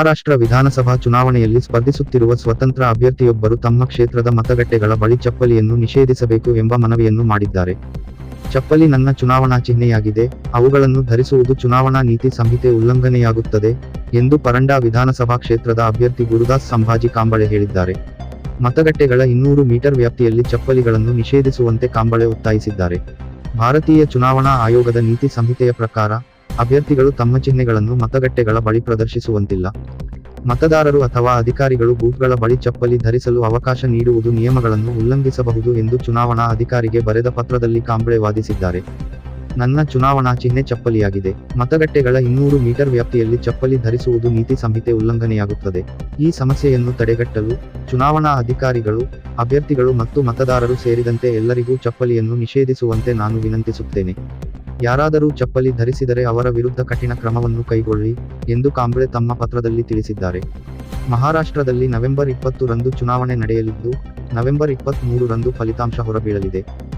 ಮಹಾರಾಷ್ಟ್ರ ವಿಧಾನಸಭಾ ಚುನಾವಣೆಯಲ್ಲಿ ಸ್ಪರ್ಧಿಸುತ್ತಿರುವ ಸ್ವತಂತ್ರ ಅಭ್ಯರ್ಥಿಯೊಬ್ಬರು ತಮ್ಮ ಕ್ಷೇತ್ರದ ಮತಗಟ್ಟೆಗಳ ಬಳಿ ಚಪ್ಪಲಿಯನ್ನು ನಿಷೇಧಿಸಬೇಕು ಎಂಬ ಮನವಿಯನ್ನು ಮಾಡಿದ್ದಾರೆ. ಚಪ್ಪಲಿ ನನ್ನ ಚುನಾವಣಾ ಚಿಹ್ನೆಯಾಗಿದೆ, ಅವುಗಳನ್ನು ಧರಿಸುವುದು ಚುನಾವಣಾ ನೀತಿ ಸಂಹಿತೆ ಉಲ್ಲಂಘನೆಯಾಗುತ್ತದೆ ಎಂದು ಪರಂಡಾ ವಿಧಾನಸಭಾ ಕ್ಷೇತ್ರದ ಅಭ್ಯರ್ಥಿ ಗುರುದಾಸ್ ಸಂಭಾಜಿ ಕಾಂಬಳೆ ಹೇಳಿದ್ದಾರೆ. ಮತಗಟ್ಟೆಗಳ ಇನ್ನೂರು ಮೀಟರ್ ವ್ಯಾಪ್ತಿಯಲ್ಲಿ ಚಪ್ಪಲಿಗಳನ್ನು ನಿಷೇಧಿಸುವಂತೆ ಕಾಂಬಳೆ ಒತ್ತಾಯಿಸಿದ್ದಾರೆ. ಭಾರತೀಯ ಚುನಾವಣಾ ಆಯೋಗದ ನೀತಿ ಸಂಹಿತೆಯ ಪ್ರಕಾರ ಅಭ್ಯರ್ಥಿಗಳು ತಮ್ಮ ಚಿಹ್ನೆಗಳನ್ನು ಮತಗಟ್ಟೆಗಳ ಬಳಿ ಪ್ರದರ್ಶಿಸುವಂತಿಲ್ಲ. ಮತದಾರರು ಅಥವಾ ಅಧಿಕಾರಿಗಳು ಬೂತ್ಗಳ ಬಳಿ ಚಪ್ಪಲಿ ಧರಿಸಲು ಅವಕಾಶ ನೀಡುವುದು ನಿಯಮಗಳನ್ನು ಉಲ್ಲಂಘಿಸಬಹುದು ಎಂದು ಚುನಾವಣಾ ಅಧಿಕಾರಿಗೆ ಬರೆದ ಪತ್ರದಲ್ಲಿ ಕಾಂಬ್ಳೆ ವಾದಿಸಿದ್ದಾರೆ. ನನ್ನ ಚುನಾವಣಾ ಚಿಹ್ನೆ ಚಪ್ಪಲಿಯಾಗಿದೆ. ಮತಗಟ್ಟೆಗಳ ಇನ್ನೂರು ಮೀಟರ್ ವ್ಯಾಪ್ತಿಯಲ್ಲಿ ಚಪ್ಪಲಿ ಧರಿಸುವುದು ನೀತಿ ಸಂಹಿತೆ ಉಲ್ಲಂಘನೆಯಾಗುತ್ತದೆ. ಈ ಸಮಸ್ಯೆಯನ್ನು ತಡೆಗಟ್ಟಲು ಚುನಾವಣಾ ಅಧಿಕಾರಿಗಳು, ಅಭ್ಯರ್ಥಿಗಳು ಮತ್ತು ಮತದಾರರು ಸೇರಿದಂತೆ ಎಲ್ಲರಿಗೂ ಚಪ್ಪಲಿಯನ್ನು ನಿಷೇಧಿಸುವಂತೆ ನಾನು ವಿನಂತಿಸುತ್ತೇನೆ. ಯಾರಾದರೂ ಚಪ್ಪಲಿ ಧರಿಸಿದರೆ ಅವರ ವಿರುದ್ಧ ಕಠಿಣ ಕ್ರಮವನ್ನು ಕೈಗೊಳ್ಳಿ ಎಂದು ಕಾಂಬ್ಳೆ ತಮ್ಮ ಪತ್ರದಲ್ಲಿ ತಿಳಿಸಿದ್ದಾರೆ. ಮಹಾರಾಷ್ಟ್ರದಲ್ಲಿ ನವೆಂಬರ್ ಇಪ್ಪತ್ತು ರಂದು ಚುನಾವಣೆ ನಡೆಯಲಿದ್ದು, ನವೆಂಬರ್ ಇಪ್ಪತ್ತ್ ರಂದು ಫಲಿತಾಂಶ ಹೊರಬೀಳಲಿದೆ.